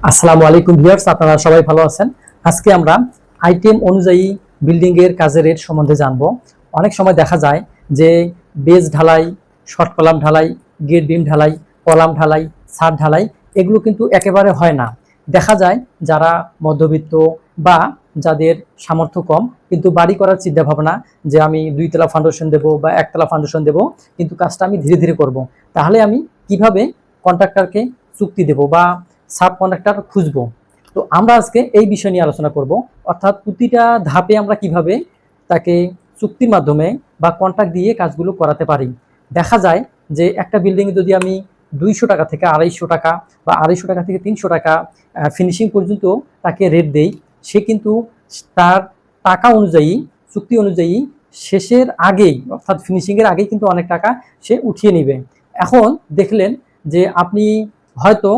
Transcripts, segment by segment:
আসসালামু আলাইকুম ভিউয়ার্স, আপনারা সবাই ভালো আছেন? আজকে আমরা আইটেম অনুযায়ী বিল্ডিং এর কাজের রেট সম্বন্ধে জানব। অনেক সময় দেখা যায় যে বেজ ঢালাই শর্ট কলাম ঢালাই গেট বিম ঢালাই কলাম ঢালাই, ছাদ ঢালাই, এগুলো কিন্তু একেবারে হয় না। দেখা যায় যারা মধ্যবিত্ত বা যাদের সামর্থ্য কম, কিন্তু বাড়ি করার চিন্তা ভাবনা যে আমি দুইতলা ফাউন্ডেশন দেবো বা একতলা ফাউন্ডেশন দেবো, কিন্তু কাজটা আমি ধীরে ধীরে করব। তাহলে আমি কীভাবে কন্ট্রাক্টরকে চুক্তি দেবো বা সাব কন্ট্রাক্টর খুঁজবো। তো আমরা আজকে এই বিষয় নিয়ে আলোচনা করব। অর্থাৎ প্রতিটা ধাপে আমরা কীভাবে তাকে চুক্তির মাধ্যমে বা কন্ট্রাক্ট দিয়ে কাজগুলো করাতে পারি। দেখা যায় যে একটা বিল্ডিংয়ে যদি আমি দুইশো টাকা থেকে আড়াইশো টাকা বা আড়াইশো টাকা থেকে তিনশো টাকা ফিনিশিং পর্যন্ত তাকে রেট দেই, সে কিন্তু তার টাকা অনুযায়ী, চুক্তি অনুযায়ী শেষের আগেই, অর্থাৎ ফিনিশিংয়ের আগেই কিন্তু অনেক টাকা সে উঠিয়ে নেবে। এখন দেখলেন যে আপনি হয়তো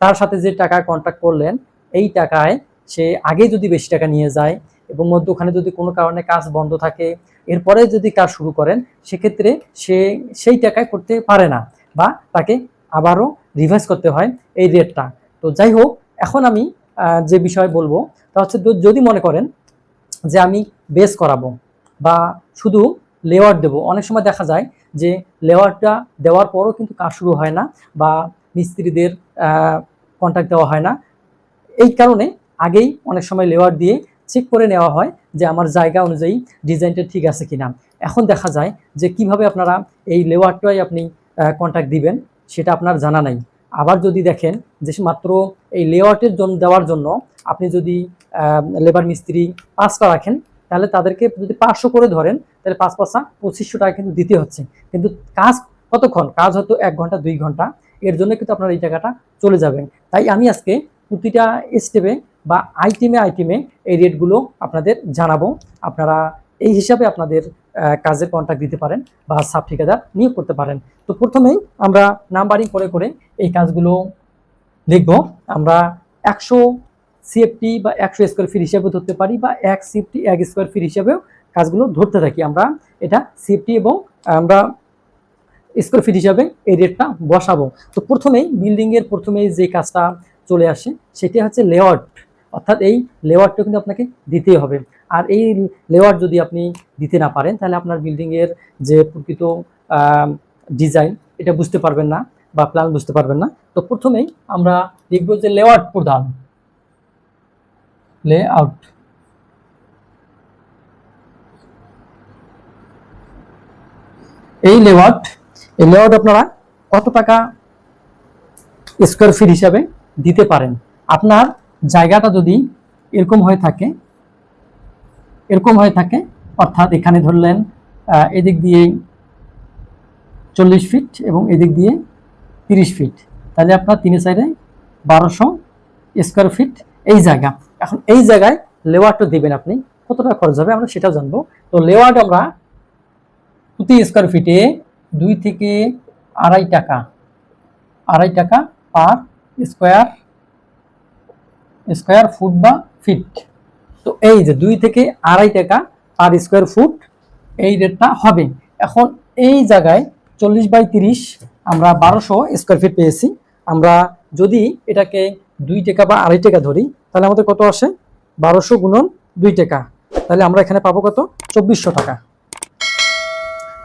তার সাথে যে টাকা কন্ট্যাক্ট করলেন, এই টাকায় সে আগে যদি বেশি টাকা নিয়ে যায় এবং মধ্যখানে যদি কোনো কারণে কাজ বন্ধ থাকে, এরপরে যদি কাজ শুরু করেন, সেক্ষেত্রে সে সেই টাকায় করতে পারে না বা তাকে আবারও রিভাইজ করতে হয় এই রেটটা তো যাই হোক, এখন আমি যে বিষয় বলব, তা হচ্ছে যদি মনে করেন যে আমি বেস করাবো বা শুধু লেওয়ার দেবো, অনেক সময় দেখা যায় যে লেওয়ারটা দেওয়ার পরও কিন্তু কাজ শুরু হয় না বা মিস্ত্রিদের কন্ট্যাক্ট দেওয়া হয় না। এই কারণে আগেই অনেক সময় লেওয়ার দিয়ে চেক করে নেওয়া হয় যে আমার জায়গা অনুযায়ী ডিজাইনটা ঠিক আছে কিনা। এখন দেখা যায় যে কীভাবে আপনারা এই লেওয়ারটাই আপনি কন্ট্যাক্ট দিবেন সেটা আপনার জানা নাই। আবার যদি দেখেন যে মাত্র এই লেআউটের জন্য দেওয়ার জন্য আপনি যদি লেবার মিস্ত্রি পাঁচটা রাখেন, তাহলে তাদেরকে যদি পাঁচশো করে ধরেন, তাহলে পাঁচ পাঁচা পঁচিশশো টাকা কিন্তু দিতে হচ্ছে। কিন্তু কাজ কতক্ষণ? কাজ হয়তো এক ঘণ্টা, দুই ঘণ্টা। এর জন্য কিন্তু আপনার এই টাকাটা চলে যাবেন তাই আমি আজকে প্রতিটা স্টেপে বা আইটেমে আইটেমে এই রেটগুলো আপনাদের জানাব। আপনারা এই হিসাবে আপনাদের কাজের কন্ট্রাক্ট দিতে পারেন বা সাব ঠিকাদার নিয়োগ করতে পারেন। তো প্রথমেই আমরা নাম্বারিং করে করে এই কাজগুলো লিখব। আমরা একশো সিএফটি বা একশো স্কোয়ার ফিট হিসাবে ধরতে পারি বা এক সিএফটি এক স্কোয়ার ফিট হিসাবেও কাজগুলো ধরতে থাকি। আমরা এটা সিএফটি এবং আমরা স্কোয়ার ফিট হিসাবে এই রেটটা বসাবো। তো প্রথমেই বিল্ডিংয়ের প্রথমেই যে কাজটা চলে আসে, সেটি হচ্ছে লেআউট অর্থাৎ এই লেআউটটা কিন্তু আপনাকে দিতেই হবে। আর এই লেআউট যদি আপনি দিতে না পারেন, তাহলে আপনার বিল্ডিংয়ের যে প্রকৃত ডিজাইন এটা বুঝতে পারবেন না বা প্ল্যান বুঝতে পারবেন না। তো প্রথমেই আমরা লিখব যে লেআউট প্রধান। লেআউট এই লেআউট এই লেআউট আপনারা কত টাকা স্কোয়ার ফিট হিসাবে দিতে পারেন? আপনার জায়গাটা যদি এরকম হয়ে থাকে, এরকম হয়ে থাকে, অর্থাৎ এখানে ধরলেন এদিক দিয়ে চল্লিশ ফিট এবং এদিক দিয়ে তিরিশ ফিট তাহলে আপনার তিনে সাইডে বারোশো স্কোয়ার ফিট এই জায়গা। এখন এই জায়গায় লেওয়ারটা দিবেন আপনি, কত টাকা খরচ হবে আমরা সেটাও জানব। তো লেওয়ার্ড আমরা প্রতি স্কোয়ার ফিটে দুই থেকে আড়াই টাকা আড়াই টাকা পার স্কোয়ার স্কোয়ার ফুট বা ফিট তো এই যে দুই থেকে আড়াই টাকা পার স্কোয়ার ফুট এই রেটটা হবে। এখন এই জায়গায় চল্লিশ বাই তিরিশ আমরা বারোশো স্কোয়ার ফিট পেয়েছি। আমরা যদি এটাকে দুই টাকা বা আড়াই টাকা ধরি, তাহলে আমাদের কত আসে? বারোশো গুণন দুই টাকা। তাহলে আমরা এখানে পাবো কত? চব্বিশশো টাকা।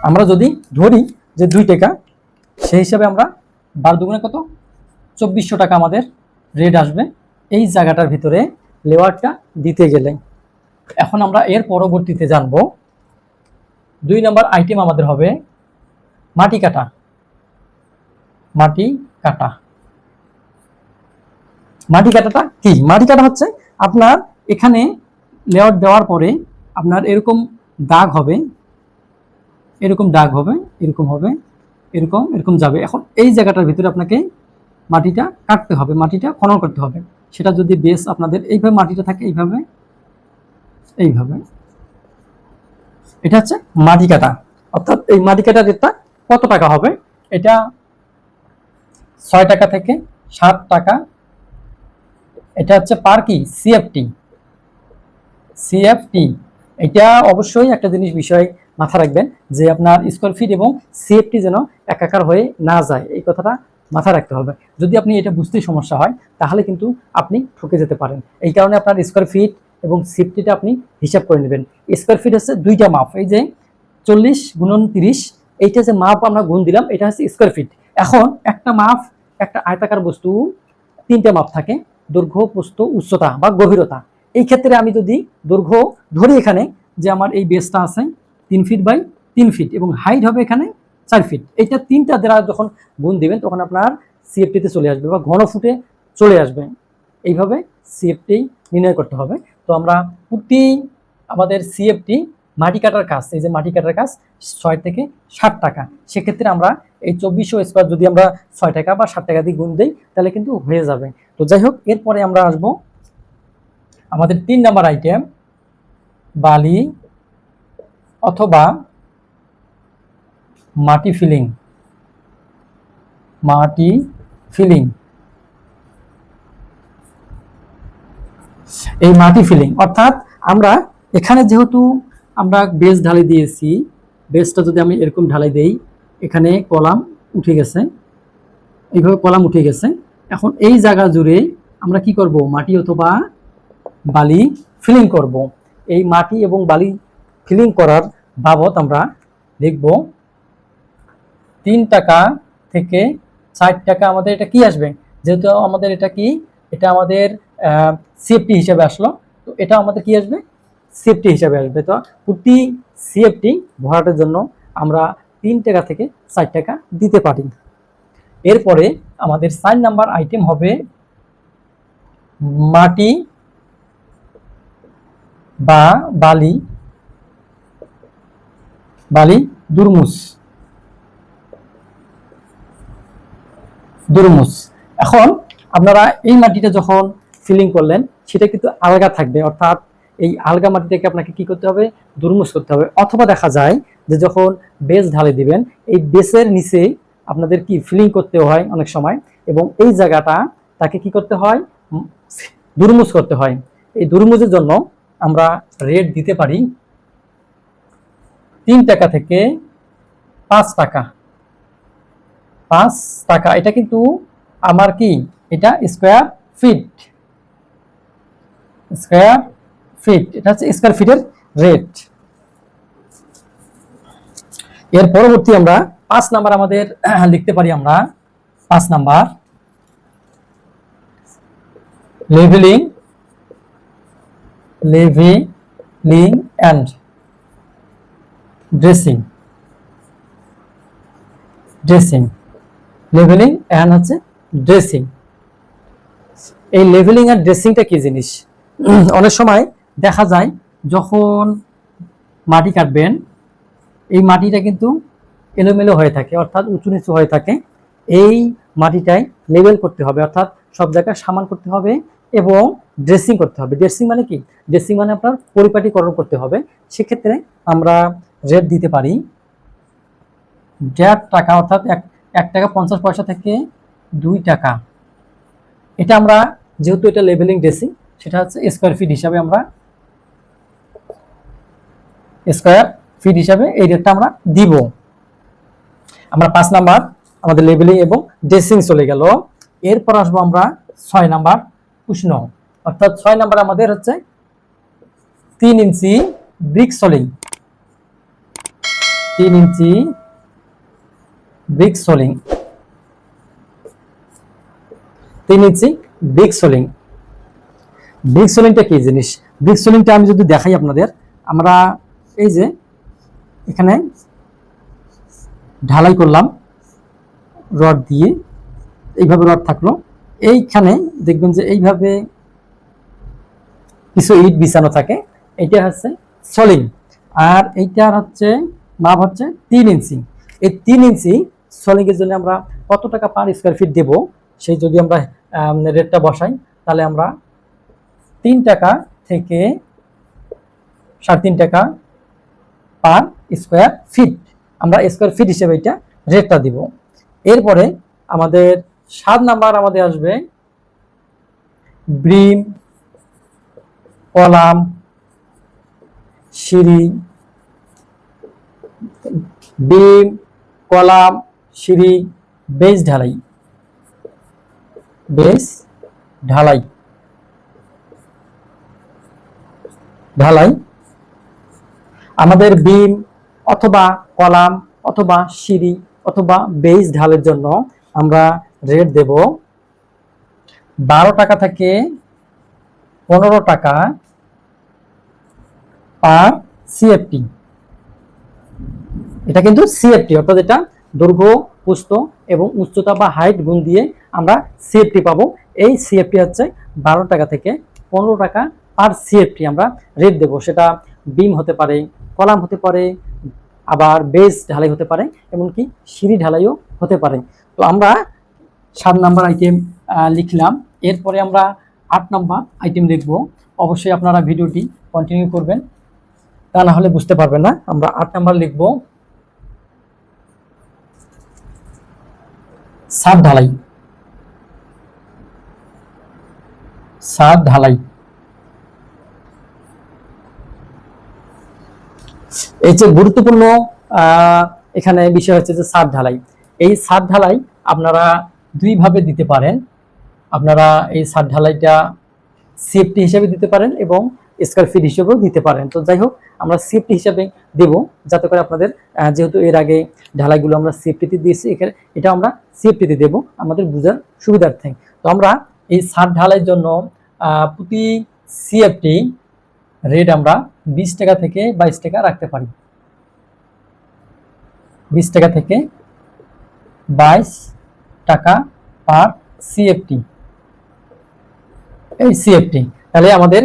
আমরা যদি ধরি যে দুই টাকা, সেই হিসাবে আমরা বারো দুগুণে কত? চব্বিশশো টাকা আমাদের রেট আসবে। এই জায়গাটার ভিতরে লেওয়ারটা দিতে গেলে। এখন আমরা এর পরবর্তীতে জানব, দুই নম্বর আইটেম আমাদের হবে মাটি কাটা। মাটি কাটা। মাটি কাটাটা কি? মাটি কাটা হচ্ছে আপনার এখানে লেআউট দেওয়ার পরে আপনার এরকম দাগ হবে এরকম দাগ হবে, এরকম হবে, এরকম এরকম যাবে। এখন এই জায়গাটার ভিতরে আপনাকে মাটিটা কাটতে হবে, মাটিটা খনন করতে হবে। সেটা যদি বেস আপনাদের এইভাবে মাটিটা থাকে, এইভাবে এইভাবে। এটা হচ্ছে মাটি কাটা। অর্থাৎ এই মাটি কাটা রেটটা কত টাকা হবে? এটা ছয় টাকা থেকে সাত টাকা। এটা হচ্ছে পার কি সিএফটি সিএফটি এটা অবশ্যই একটা জিনিস বিষয় মাথা রাখবেন যে আপনার স্কোয়ার ফিট এবং সিএফটি যেন একাকার হয়ে না যায়, এই কথাটা মাথায় রাখতে হবে। যদি আপনি এটা বুঝতেই সমস্যা হয়, তাহলে কিন্তু আপনি ঠকে যেতে পারেন। এই কারণে আপনার স্কোয়ার ফিট এবং সেফটিটা আপনি হিসাব করে নেবেন। স্কোয়ার ফিট হচ্ছে দুইটা মাপ, এই যে চল্লিশ গুণন তিরিশ, এইটা যে মাপ আমরা গুণ দিলাম, এটা হচ্ছে স্কোয়ার ফিট এখন একটা মাপ, একটা আয়তাকার বস্তু, তিনটা মাপ থাকে, দৈর্ঘ্য, প্রস্থ, উচ্চতা বা গভীরতা। এই ক্ষেত্রে আমি যদি দৈর্ঘ্য ধরি এখানে যে আমার এই বেসটা আছে তিন ফিট বাই তিন ফিট এবং হাইট হবে এখানে চার ফিট এইটা তিনটা দ্বারা যখন গুণ দিবেন, তখন আপনার সিএফটিতে চলে আসবে বা ঘন ফুটে চলে আসবে। এইভাবে সিএফটি নির্ণয় করতে হবে। তো আমরা প্রতি আমাদের সিএফটি মাটি কাটার কাজ, এই যে মাটি কাটার কাজ ছয় থেকে ষাট টাকা। সেক্ষেত্রে আমরা এই চব্বিশশো স্কোয়ার যদি আমরা ছয় টাকা বা ষাট টাকা দিয়ে গুণ দিই, তাহলে কিন্তু হয়ে যাবে। তো যাই হোক, এরপরে আমরা আসব আমাদের তিন নাম্বার আইটেম বালি অথবা মাটি ফিলিং মাটি ফিলিং এই মাটি ফিলিং অর্থাৎ আমরা এখানে যেহেতু আমরা বেস ঢালাই দিয়েছি বেসটা যদি আমি এরকম ঢালাই দেই, এখানে কলাম উঠে গেছে। এইভাবে কলাম উঠে গেছে। এখন এই জায়গা জুড়ে আমরা কি করব? মাটি অথবা বালি ফিলিং করব। এই মাটি এবং বালি ফিলিং করার বাবদ আমরা লিখব তিন টাকা থেকে ষাট টাকা। আমাদের এটা কি আসবে? যেহেতু আমাদের এটা কি? এটা আমাদের সেফটি হিসাবে আসলো। তো এটা আমাদের কি আসবে? সেফটি হিসাবে আসবে। তো প্রতি সিএফটি ভরাটের জন্য আমরা তিন টাকা থেকে ষাট টাকা দিতে পারি। এরপরে আমাদের সাইন নাম্বার আইটেম হবে মাটি বা বালি বালি দুরমুস দুরমুস এখন আপনারা এই মাটিটা যখন ফিলিং করলেন সেটা কিন্তু আলগা থাকবে। অর্থাৎ এই আলগা মাটিটাকে আপনাকে কি করতে হবে? দুরমুস করতে হবে। অথবা দেখা যায় যে যখন বেস ঢালে দিবেন এই বেসের নিচে আপনাদের কি ফিলিং করতে হয় অনেক সময়? এবং এই জায়গাটা তাকে কি করতে হয়? উম, দুরমুস করতে হয়। এই দুরমুজের জন্য আমরা রেট দিতে পারি তিন টাকা থেকে পাঁচ টাকা। পাঁচ টাকা, এটা কিন্তু আমার কি? এটা স্কোয়ার ফিট স্কোয়ার ফিট এটা হচ্ছে স্কোয়ার ফিটের রেট এর পরবর্তী আমরা পাঁচ নাম্বার আমাদের লিখতে পারি আমরা। পাঁচ number. Levelling levelling and dressing dressing levelling and হচ্ছে ড্রেসিং এই লেভেলিং আর ড্রেসিংটা কি জিনিস? অনেক সময় দেখা যায় যখন মাটি কাটবেন, এই মাটিটা কিন্তু এলোমেলো হয়ে থাকে, অর্থাৎ উঁচু নিচু হয়ে থাকে। এই মাটিটাই লেভেল করতে হবে, অর্থাৎ সব জায়গায় সমান করতে হবে এবং ড্রেসিং করতে হবে। ড্রেসিং মানে কি? ড্রেসিং মানে আপনার পরিপাটিকরণ করতে হবে। সেক্ষেত্রে আমরা রেট দিতে পারি দেড় টাকা, অর্থাৎ এক এক টাকা পঞ্চাশ পয়সা থেকে দুই টাকা। এটা আমরা যেহেতু এটা লেভেলিং ড্রেসিং সেটা হচ্ছে স্কোয়ার ফিট হিসাবে আমরা স্কোয়ার ফিট হিসাবে এই রেটটা আমরা দিব। আমরা পাঁচ নাম্বার আমাদের লেভেলিং এবং ড্রেসিং চলে গেল। এরপর আসব আমরা ছয় নাম্বার উষ্ণ অর্থাৎ ছয় নাম্বার আমাদের হচ্ছে তিন ইঞ্চি ব্রিক সোলিং। তিন ইঞ্চি ব্রিক সোলিং। তিন ইঞ্চি ব্রিক সোলিং। ব্রিক সোলিংটা কি জিনিস? ব্রিক সোলিংটা আমি যদি দেখাই আপনাদের, আমরা এই যে এখানে ঢালাই করলাম, রড দিয়ে এইভাবে রড থাকল। এইখানে দেখবেন যে এইভাবে কিছু ইট বিছানো থাকে এটা হচ্ছে সলিং আর এইটার হচ্ছে, মাপ হচ্ছে তিন ইঞ্চি। এই তিন ইঞ্চি সলিংয়ের জন্য আমরা কত টাকা পার স্কোয়ার ফিট দেব? সেই যদি আমরা রেটটা বসাই, তাহলে আমরা তিন টাকা থেকে সাড়ে তিন টাকা পার স্কোয়ার ফিট আমরা স্কোয়ার ফিট হিসেবে এটা রেটটা দিব। এরপরে আমাদের সাত নাম্বার আমাদের আসবে, ব্রিম কলাম, সিঁড়ি, বিম, কলাম, সিঁড়ি বেজ ঢালাই। বেস ঢালাই। ঢালাই। আমাদের বিম অথবা কলাম অথবা সিঁড়ি অথবা বেস ঢালের জন্য আমরা রেট দেব বারো টাকা থেকে পনেরো টাকা পার সিএফটি এটা কিন্তু সিএফটি অর্থাৎ এটা দৈর্ঘ্য পুস্ত এবং উচ্চতা বা হাইট গুণ দিয়ে আমরা সিএফটি পাবো। এই সিএফটি হচ্ছে বারো টাকা থেকে পনেরো টাকা পার সিএফটি আমরা রেট দেব। সেটা বিম হতে পারে, কলাম হতে পারে, আবার বেস ঢালাই হতে পারে, এমনকি সিঁড়ি ঢালাইও হতে পারে। তো আমরা সাত নাম্বার আইটেম লিখলাম। এরপরে আমরা আট নাম্বার আইটেম দেখব। অবশ্যই আপনারা ভিডিওটি কন্টিনিউ করবেন। তা না হলে বুঝতে পারবেন না। আমরা আট নাম্বার লিখব। সাত ঢালাই। সাত ঢালাই। এই যে গুরুত্বপূর্ণ এখানে বিষয় হচ্ছে যে সাত ঢালাই। এই সাত ঢালাই আপনারা দুইভাবে দিতে পারেন। আপনারা এই সাত ঢালাইটা সেফটি হিসেবে দিতে পারেন এবং স্কোয়ার ফিট হিসেবেও দিতে পারেন। তো যাই হোক, আমরা সিএফটি হিসাবে দেব, যাতে করে আপনাদের যেহেতু এর আগে ঢালাইগুলো আমরা সিএফটিতে দিয়েছি, এখানে এটা আমরা সিএফটিতে দেব আমাদের বোঝার সুবিধার্থে। তো আমরা এই সাত ঢালাইয়ের জন্য প্রতি সিএফটি রেট আমরা বিশ টাকা থেকে বাইশ টাকা রাখতে পারি। বিশ টাকা থেকে বাইশ টাকা পার সিএফটি এই সিএফটি তাহলে আমাদের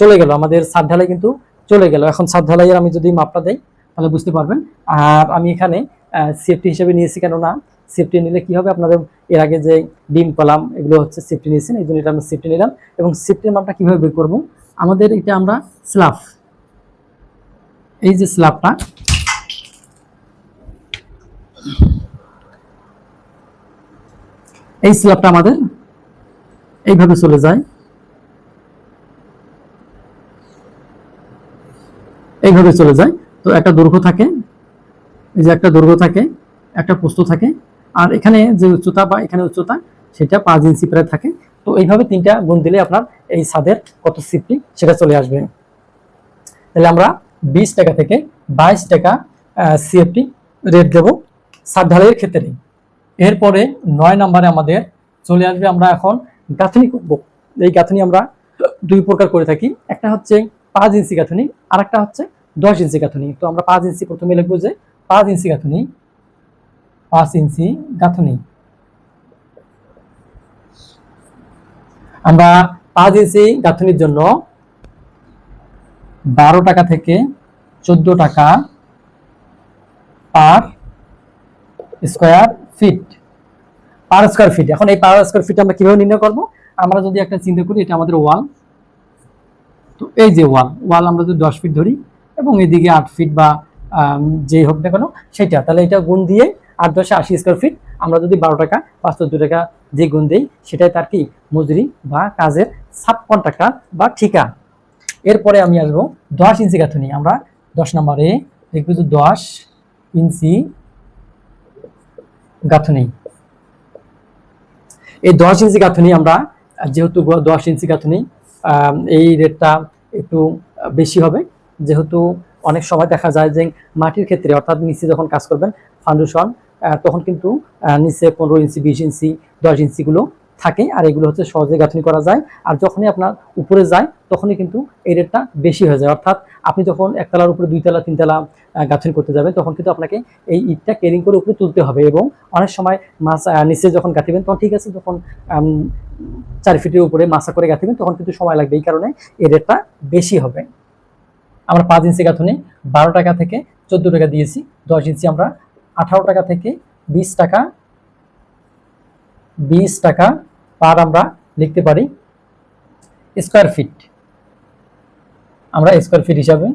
চলে গেল। আমাদের সাত ঢালাই কিন্তু চলে গেল। এখন সাত ঢালাইয়ের আমি যদি মাপটা দেই, তাহলে বুঝতে পারবেন। আর আমি এখানে সিএফটি হিসেবে নিয়েছি কেননা সেফটি নিলে কি হবে? আপনাদের এর আগে যে ডিম, কলাম, এগুলো হচ্ছে সেফটি নিয়েছেন, এই জন্য এটা আমরা সেফটি নিলাম। এবং সেফটির মাপটা কীভাবে বের করব? আমাদের এটা আমরা স্লাফ এই যে স্লাবটা এই স্ল্যাবটা আমাদের এইভাবে চলে যায়। এইভাবে চলে যায়। তো একটা দৈর্ঘ্য থাকে, এই যে একটা দৈর্ঘ্য থাকে, একটা প্রস্থ থাকে, আর এখানে যে উচ্চতা বা এখানে উচ্চতা, সেটা পাঁচ ইঞ্চি প্রায় থাকে। তো এইভাবে তিনটা গুণ দিলে আপনার এই ছাদের কত সিফটি সেটা চলে আসবে। তাহলে আমরা বিশ টাকা থেকে বাইশ টাকা সিএফটি রেট দেব সাত ঢালাইয়ের ক্ষেত্রে। এরপরে নয় নম্বরে আমাদের চলে আসবে আমরা এখন গাঁথনি করব। এই গাঁথনি আমরা দুই প্রকার করে থাকি। একটা হচ্ছে পাঁচ ইঞ্চি গাঁথনি আর একটা হচ্ছে দশ ইঞ্চি গাঁথনি। তো আমরা পাঁচ ইঞ্চি প্রথমে লিখব যে পাঁচ ইঞ্চি গাঁথনি, পাঁচ ইঞ্চি গাঁথনি। আমরা পাঁচ ইঞ্চি গাঁথনির জন্য বারো টাকা থেকে চোদ্দ টাকা per square feet. Per square feet. এখন এই পার স্কোয়ার ফিট আমরা কীভাবে নির্ণয় করব? আমরা যদি একটা চিন্তা করি, এটা আমাদের ওয়াল। তো এই যে ওয়াল ওয়াল আমরা যদি দশ ফিট ধরি এবং এদিকে আট ফিট বা যেই হোক না কেন সেটা তাহলে এটা গুণ দিয়ে আট দশে আশি স্কোয়ার ফিট আমরা যদি বারো টাকা, পাঁচ দু টাকা যে গুণ দিই, সেটাই তার কি মজুরি বা কাজের ছাপ্পান্ন টাকা বা ঠিকা। এরপরে আমি আসব দশ ইঞ্চি গাঁথনি, আমরা দশ নম্বরে দেখব যে দশ ইঞ্চি গাঁথনি। এই দশ ইঞ্চি গাঁথনি আমরা, যেহেতু দশ ইঞ্চি গাঁথনি এই রেটটা একটু বেশি হবে। যেহেতু অনেক সময় দেখা যায় যে মাটির ক্ষেত্রে, অর্থাৎ নিচে যখন কাজ করবেন ফাউন্ডেশন তখন কিন্তু নিচে পনেরো ইঞ্চি, বিশ ইঞ্চি, দশ ইঞ্চিগুলো থাকে আর এগুলো হচ্ছে সহজে গাঁথনি করা যায়। আর যখনই আপনার উপরে যায়, তখনই কিন্তু এই রেটটা বেশি হয়ে যায়। অর্থাৎ আপনি যখন একতলার উপরে দুইতলা তিনতলা গাঁথনি করতে যাবেন, তখন কিন্তু আপনাকে এই ইটটা কেরিং করে উপরে তুলতে হবে এবং অনেক সময় মাছ নিচে যখন গাঁথিবেন, তখন ঠিক আছে, যখন চার ফিটের উপরে মাছা করে গাঁথিবেন, তখন কিন্তু সময় লাগবে। এই কারণে এই রেটটা বেশি হবে। আমরা পাঁচ ইঞ্চি গাঁথনি বারো টাকা থেকে চোদ্দ টাকা দিয়েছি। দশ ইঞ্চি আমরা আঠারো টাকা থেকে বিশ টাকা বিশ টাকা পার আমরা লিখতে পারি স্কোয়ার ফিট আমরা স্কোয়ার ফিট হিসাবে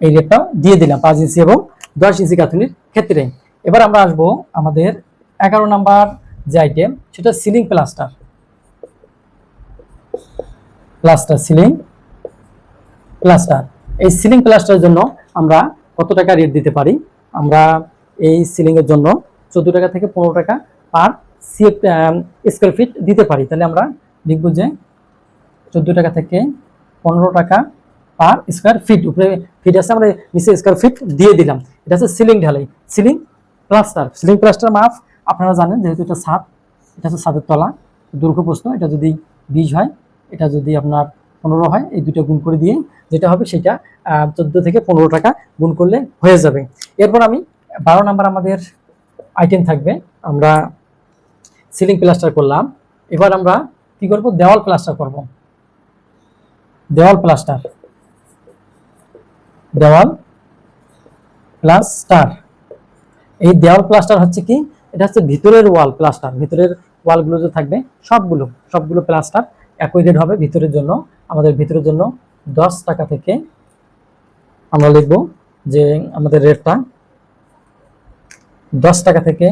এই রেটটা দিয়ে দিলাম পাঁচ ইঞ্চি এবং দশ ইঞ্চি গাঁথনির ক্ষেত্রে। এবার আমরা আসব আমাদের এগারো নাম্বার যে আইটেম সেটা ceiling plaster plaster ceiling plaster এই সিলিং প্লাস্টারের জন্য আমরা কত টাকা রেট দিতে পারি? আমরা এই সিলিং এর জন্য চোদ্দ টাকা থেকে পনেরো টাকা পার স্কোয়ার ফিট দিতে পারি। তাহলে আমরা লিখব যে চোদ্দ টাকা থেকে পনেরো টাকা পার স্কোয়ার ফিট উপরে ফিট আছে, আমরা নিচে স্কোয়ার ফিট দিয়ে দিলাম। এটা হচ্ছে সিলিং ঢালাই। সিলিং প্লাস্টার সিলিং প্লাস্টার মাপ, আপনারা জানেন যেহেতু এটা ছাদ, এটা হচ্ছে ছাদের তলা। দৈর্ঘ্য প্রশ্ন এটা যদি বিশ হয়, এটা যদি আপনার পনেরো হয়, এই দুটো গুণ করে দিয়ে যেটা হবে সেটা চোদ্দ থেকে পনেরো টাকা গুণ করলে হয়ে যাবে। এরপর আমি বারো নাম্বার আমাদের আইটেম থাকবে। আমরা সিলিং প্লাস্টার করলাম। এবার আমরা কি করব? দেওয়াল প্লাস্টার করব। দেওয়াল প্লাস্টার দেওয়াল প্লাস্টার এই দেওয়াল প্লাস্টার হচ্ছে কি? এটা হচ্ছে ভিতরের ওয়াল প্লাস্টার ভিতরের ওয়ালগুলো যে থাকবে, সবগুলো সবগুলো প্লাস্টার একই রেট হবে ভিতরের জন্য। আমাদের ভিতরের জন্য দশ টাকা থেকে আমরা লিখব যে আমাদের রেটটা দশ টাকা থেকে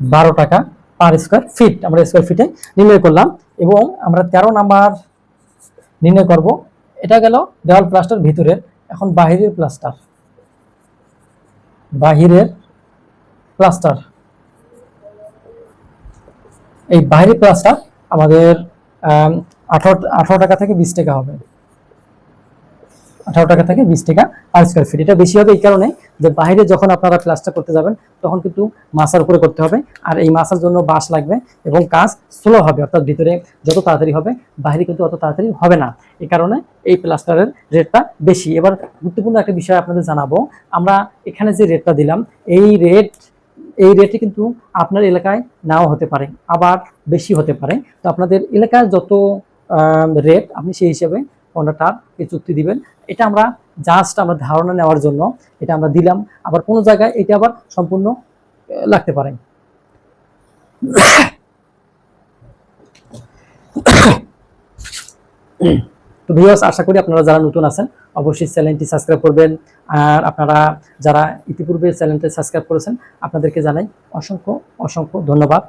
বারো টাকা পার স্কোয়ার ফিট আমরা স্কোয়ার ফিটে নির্ণয় করলাম এবং আমরা তেরো নাম্বার নির্ণয় করব। এটা গেল দেওয়াল প্লাস্টার ভিতরের, এখন বাহিরের প্লাস্টার বাহিরের প্লাস্টার এই বাহিরের প্লাস্টার আমাদের আঠারো আঠারো টাকা থেকে বিশ টাকা হবে। আঠারো টাকা থেকে বিশ টাকা পার স্কোয়ার ফিট এটা বেশি হবে এই কারণে যে বাইরে যখন আপনারা প্লাস্টার করতে যাবেন, তখন কিন্তু মাসার উপরে করতে হবে। আর এই মাসার জন্য বাঁশ লাগবে এবং কাজ স্লো হবে, অর্থাৎ ভিতরে যত তাড়াতাড়ি হবে, বাইরে কিন্তু অত তাড়াতাড়ি হবে না। এই কারণে এই প্লাস্টারের রেটটা বেশি। এবার গুরুত্বপূর্ণ একটা বিষয় আপনাদের জানাব। আমরা এখানে যে রেটটা দিলাম, এই রেট এই রেটে কিন্তু আপনার এলাকায় নাও হতে পারে, আবার বেশি হতে পারে। তো আপনাদের এলাকায় যত রেট আপনি সেই হিসেবে কন্ট্রাক্টার চুক্তি দিবেন। এটা আমরা জাস্ট আমরা ধারণা নেওয়ার জন্য এটা আমরা দিলাম। আবার কোনো জায়গায় এটা আবার সম্পূর্ণ লাগতে পারে। তো ভিউয়ার্স আশা করি আপনারা যারা নতুন আছেন, অবশ্যই চ্যানেলটি সাবস্ক্রাইব করবেন। আর আপনারা যারা ইতিপূর্বে চ্যানেলটি সাবস্ক্রাইব করেছেন, আপনাদেরকে জানাই অসংখ্য অসংখ্য ধন্যবাদ।